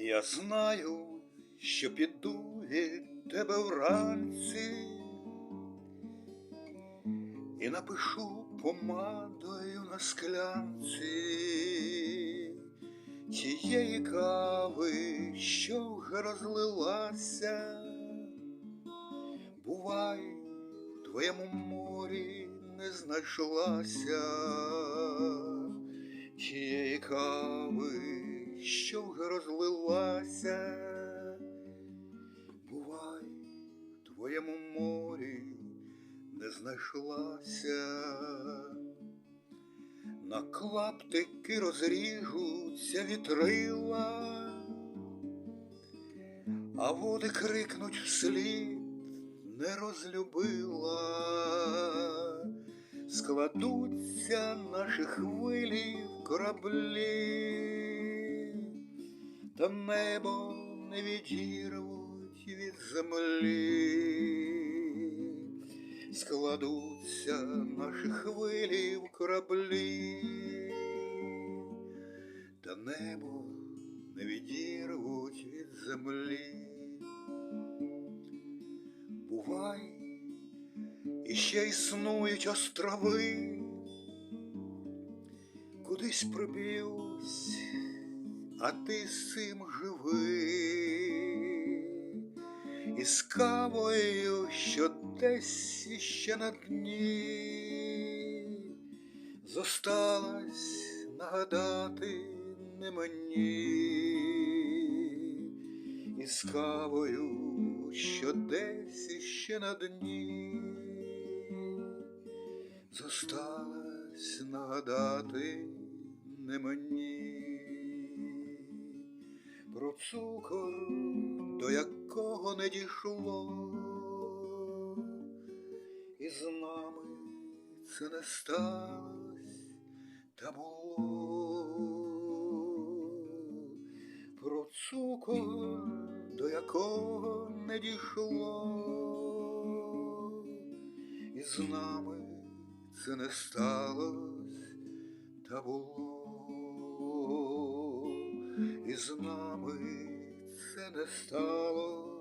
Я знаю, що піду від тебе вранці і напишу помадою на склянці тієї кави, що вже розлилася. Бувай, в твоєму морі не знайшлася тієї кави, що вже розлилася. Бувай, в твоєму морі не знайшлася. На клаптики розріжуться вітрила, а води крикнуть вслід не розлюбила, складуться наші хвилі в кораблі, та небо не відірвуть від землі, складуться наші хвилі в кораблі, та небо не відірвуть від землі. Бувай, іще існують острови, кудись приб'юсь, а ти з цим живи, і з кавою, що десь іще на дні, зосталась нагадати не мені, і з кавою, що десь іще на дні, зосталась нагадати не мені цукор, до якого не дійшло, і з нами це не сталось та було. Про цукор, до якого не дійшло, і з нами це не сталось та було, і з нами це не сталось